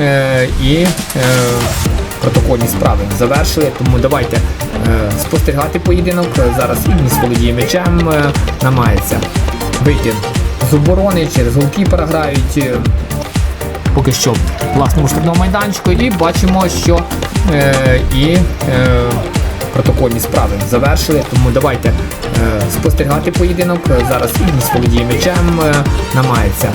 е, і е, протокольні справи завершили. Тому давайте е, спостерігати поєдинок. Зараз Ігніс володіє м'ячем, е, намагається вийти з оборони через голкіпера грають. е, Поки що власному штрафному майданчику, і бачимо, що е, і е, протокольні справи завершили. Тому давайте е, спостерігати поєдинок. Зараз Ігніс володіє м'ячем, е, намагається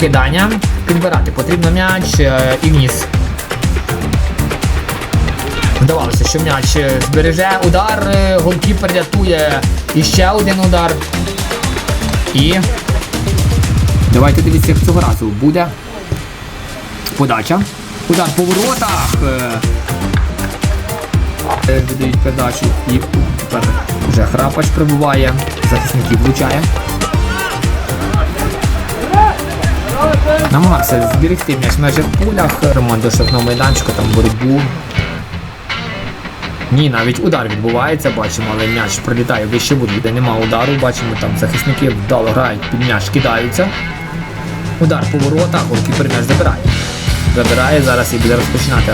кидання. Підбирати потрібно м'яч. е, Ігніс. Вдавалося, що м'яч е, збереже удар, е, голкіпер рятує і ще один удар. І давайте дивіться, як цього разу буде. Подача. Удар по воротах. Видають передачу і тепер вже храпач прибуває. Захисників влучає. Намагався зберегти м'яч межах пулях, ремонт до штрафного майданчика, там боротьбу. Ні, навіть удар відбувається, бачимо, але м'яч пролітає вище води, де нема удару, бачимо, там захисники вдало грають, під м'яч кидаються. Удар по воротах, голкіпер м'яч забирає. Забирає зараз і буде розпочинати.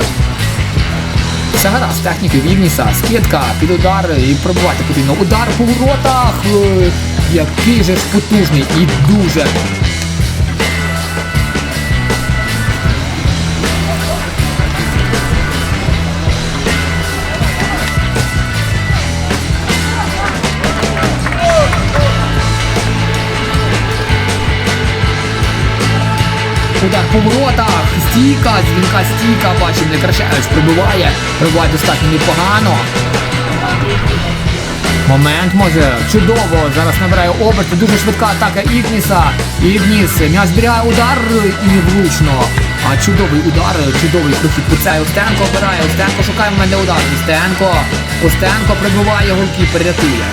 Все гаразд, техніки Вільніса, скидка під удар і пробувати потрібно. Удар по воротах! Е, Який же ж потужний і дуже Удар по воротах, стійка, дзвінка стійка, бачимо, Некрашевич пробиває, пробиває достатньо непогано. Момент може чудово. Зараз набирає оберти. Дуже швидка атака Ігніса. Ігніс м'яч зберігає удар і влучно. А чудовий удар, чудовий прохід цей Остенко обирає. Остенко шукає момент для удару. Остенко. Остенко прибиває голкіпер, рятує.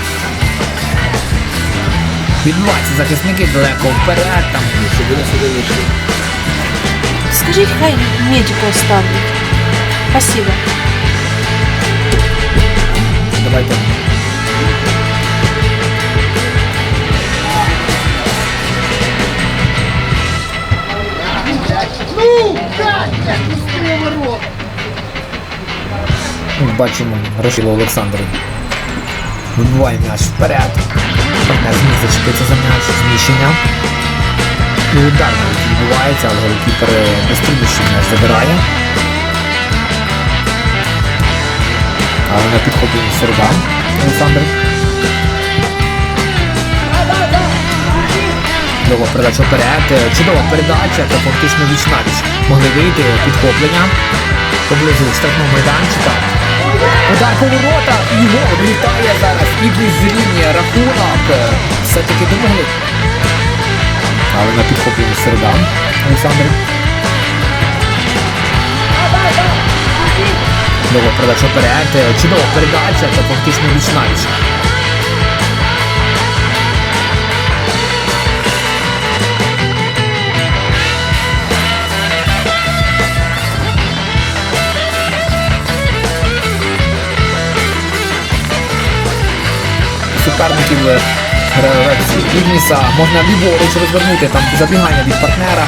Відбуваються захисники далеко вперед. Там Скажіть, хай медику оставлять. Спасибо. Давайте. Ось Бачимо Рашило Олександр. Вибиває м'яч вперед. Партнер зміг зачепитися за м'яч, зміщення. І удар відбувається, але голкіпер безтрудніший м'яч забирає. Але на підхопленні Середа Олександр. Чудова передача вперед. Чудова передача та фактично віч навіч. Могли вийти підхоплення поблизу штрафного майданчика. Удар по воротах і його відлітає зараз. І з лінії рахунок. Все-таки домогли. Але на підхопленні Середа Олександр. Чудова передача вперед. Е, Чудова передача та фактично віч навіч. суперників гравець Ігніса можна ліворуч розвернути там забігання від партнера.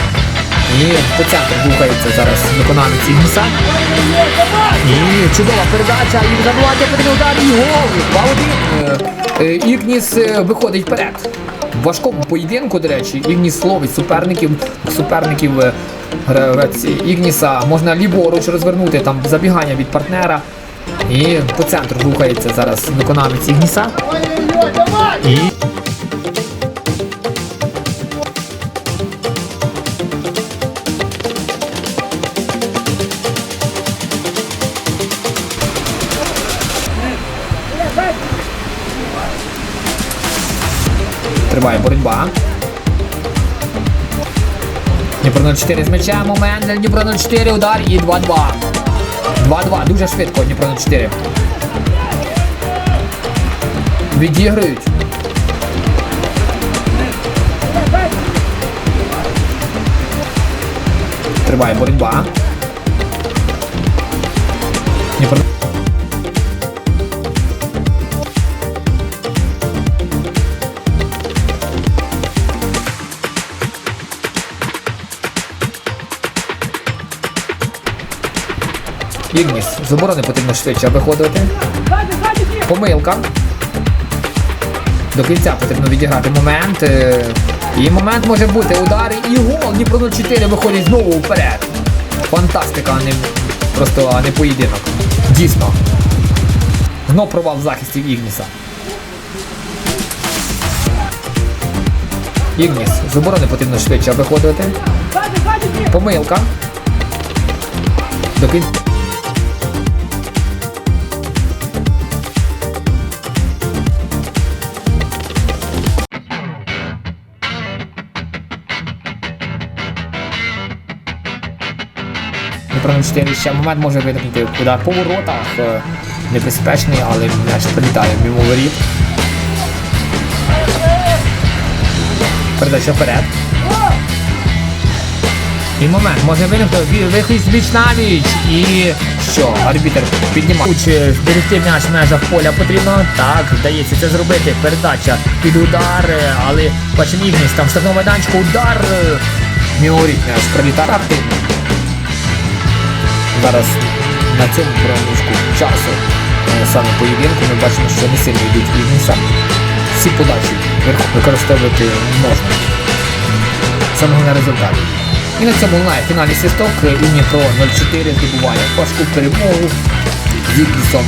І по центру рухається зараз виконавець Ігніса. І чудова передача, і забивання потрібно удар і гол. 2-1. Е, е, Ігніс е, виходить вперед. В важкому поєдинку, до речі, Ігніс ловить суперників, суперників Ігніса можна ліворуч розвернути там забігання від партнера. І по центру рухається зараз виконавець Ігніса. І Триває боротьба. Дніпро 04 з м'яча, момент для Дніпро 04, удар і 2-2. 2-2, дуже швидко Дніпро 04. Відіграють. триває боротьба. Дніпро... Ігніс, з оборони потрібно швидше виходити. Помилка. До кінця потрібно відіграти момент. е, І момент може бути удари і гол. Дніпро 04 виходить знову вперед. Фантастика, а не просто а не поєдинок. Дійсно. Знов провал в захисті Ігніса. Ігніс, з оборони потрібно швидше виходити. Помилка. До кінця. Дніпро 4 ще момент може виникнути удар по воротах. е, Небезпечний, але м'яч прилітає мимо воріт. Передача вперед. І момент може виникнути вихід віч на віч. І що? Арбітер піднімає. Чи зберегти м'яч в межах поля потрібно? Так, вдається це зробити. Передача під удар, е, але бачимо Ігніс, там в штрафному майданчику удар. е, воріт м'яч прилітає. Зараз на цьому проміжку часу е, саме поєдинку ми бачимо, що не сильно йдуть Ігніса. Всі подачі використовувати можна. Саме головне результат. І на цьому лунає фінальний свісток. Дніпро 0-4 здобуває важку перемогу з Ігнісом